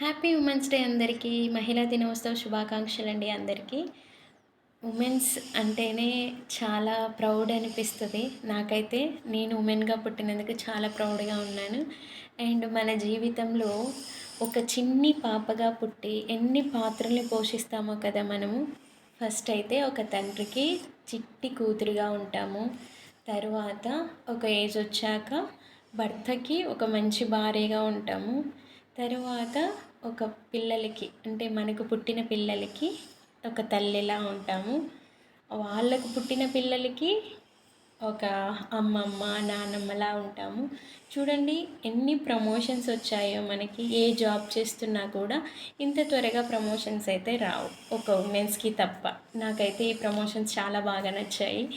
Happy women's day అందరికీ మహిళా దినోత్సవ శుభాకాంక్షలు అండి అందరికీ. ఉమెన్స్ అంటేనే చాలా ప్రౌడ్ అనిపిస్తుంది. నాకైతే నేను ఉమెన్గా పుట్టినందుకు చాలా ప్రౌడ్గా ఉన్నాను. అండ్ మన జీవితంలో ఒక చిన్ని పాపగా పుట్టి ఎన్ని పాత్రల్ని పోషిస్తామో కదా మనము. ఫస్ట్ అయితే ఒక తండ్రికి చిట్టి కూతురుగా ఉంటాము. తర్వాత ఒక ఏజ్ వచ్చాక భర్తకి ఒక మంచి భార్యగా ఉంటాము. తరువాత ఒక పిల్లలకి అంటే మనకు పుట్టిన పిల్లలకి ఒక తల్లిలా ఉంటాము. వాళ్ళకు పుట్టిన పిల్లలకి ఒక అమ్మమ్మ నాన్నమ్మలా ఉంటాము. చూడండి ఎన్ని ప్రమోషన్స్ వచ్చాయో మనకి. ఏ జాబ్ చేస్తున్నా కూడా ఇంత త్వరగా ప్రమోషన్స్ అయితే రావు. ఒక ఉమెన్స్కి తప్ప. నాకైతే ఈ ప్రమోషన్స్ చాలా బాగా నచ్చాయి.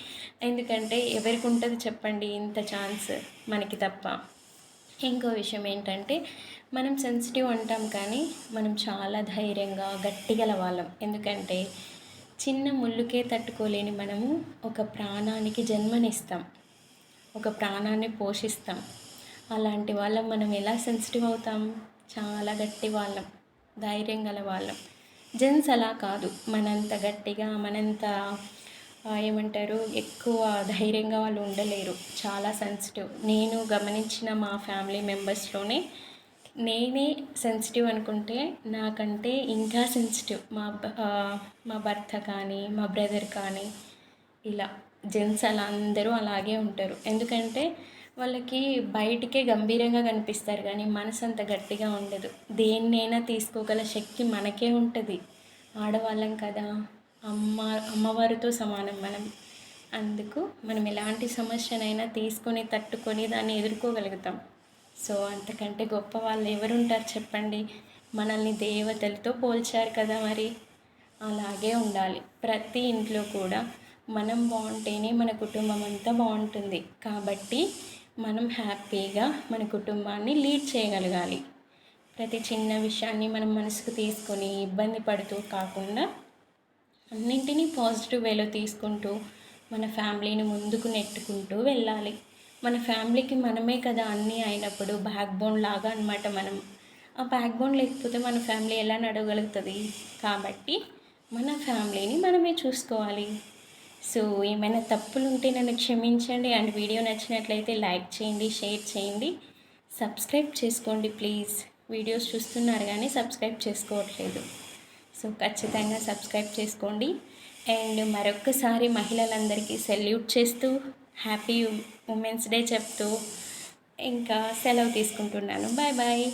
ఎందుకంటే ఎవరికి ఉంటుంది చెప్పండి ఇంత ఛాన్స్ మనకి తప్ప. ఇంకో విషయం ఏంటంటే మనం సెన్సిటివ్ అంటాం కానీ మనం చాలా ధైర్యంగా గట్టిగల వాళ్ళం ఎందుకంటే చిన్న ముళ్ళుకే తట్టుకోలేని మనము ఒక ప్రాణానికి జన్మనిస్తాం. ఒక ప్రాణాన్ని పోషిస్తాం. అలాంటి వాళ్ళం మనం ఎలా సెన్సిటివ్ అవుతాం? చాలా గట్టి వాళ్ళం. ధైర్యం గల వాళ్ళం జెన్స్ అలా కాదు. మనంత గట్టిగా మనంత ఏమంటారు ఎక్కువ ధైర్యంగా వాళ్ళు ఉండలేరు. చాలా సెన్సిటివ్ నేను గమనించిన మా ఫ్యామిలీ మెంబర్స్లోనే నేనే సెన్సిటివ్ అనుకుంటే నాకంటే ఇంకా సెన్సిటివ్ మా మా భర్త కానీ మా బ్రదర్ కానీ ఇలా జెంట్స్ అలా అందరూ అలాగే ఉంటారు. ఎందుకంటే వాళ్ళకి బయటికే గంభీరంగా కనిపిస్తారు కానీ మనసు అంత గట్టిగా ఉండదు. దేన్నైనా తీసుకోగల శక్తి మనకే ఉంటుంది. ఆడవాళ్ళం కదా. అమ్మ అమ్మవారితో సమానం మనం. అందుకు మనం ఎలాంటి సమస్యనైనా తీసుకొని తట్టుకొని దాన్ని ఎదుర్కోగలుగుతాం. సో అంతకంటే గొప్ప వాళ్ళు ఎవరుంటారు చెప్పండి? మనల్ని దేవతలతో పోల్చారు కదా మరి. అలాగే ఉండాలి. ప్రతి ఇంట్లో కూడా మనం బాగుంటేనే మన కుటుంబం అంతా బాగుంటుంది. కాబట్టి మనం హ్యాపీగా మన కుటుంబాన్ని లీడ్ చేయగలగాలి. ప్రతి చిన్న విషయాన్ని మనం మనసుకు తీసుకొని ఇబ్బంది పడుతూ కాకుండా అన్నింటినీ పాజిటివ్ వేలో తీసుకుంటూ మన ఫ్యామిలీని ముందుకు నెట్టుకుంటూ వెళ్ళాలి. మన ఫ్యామిలీకి మనమే కదా అన్నీ అయినప్పుడు బ్యాక్ బోన్ లాగా అనమాట మనం. ఆ బ్యాక్ బోన్ లేకపోతే మన ఫ్యామిలీ ఎలా నడవగలుగుతుంది? కాబట్టి మన ఫ్యామిలీని మనమే చూసుకోవాలి. సో ఏమైనా తప్పులు ఉంటే నన్ను క్షమించండి. అండ్ వీడియో నచ్చినట్లయితే లైక్ చేయండి షేర్ చేయండి. సబ్స్క్రైబ్ చేసుకోండి ప్లీజ్. వీడియోస్ చూస్తున్నారు కానీ సబ్స్క్రైబ్ చేసుకోవట్లేదు. సో ఖచ్చితంగా సబ్స్క్రైబ్ చేసుకోండి. అండ్ మరొక్కసారి మహిళలందరికీ సెల్యూట్ చేస్తూ హ్యాపీ ఉమెన్స్ డే చెప్తూ ఇంకా సెలవు తీసుకుంటున్నాను. Bye bye.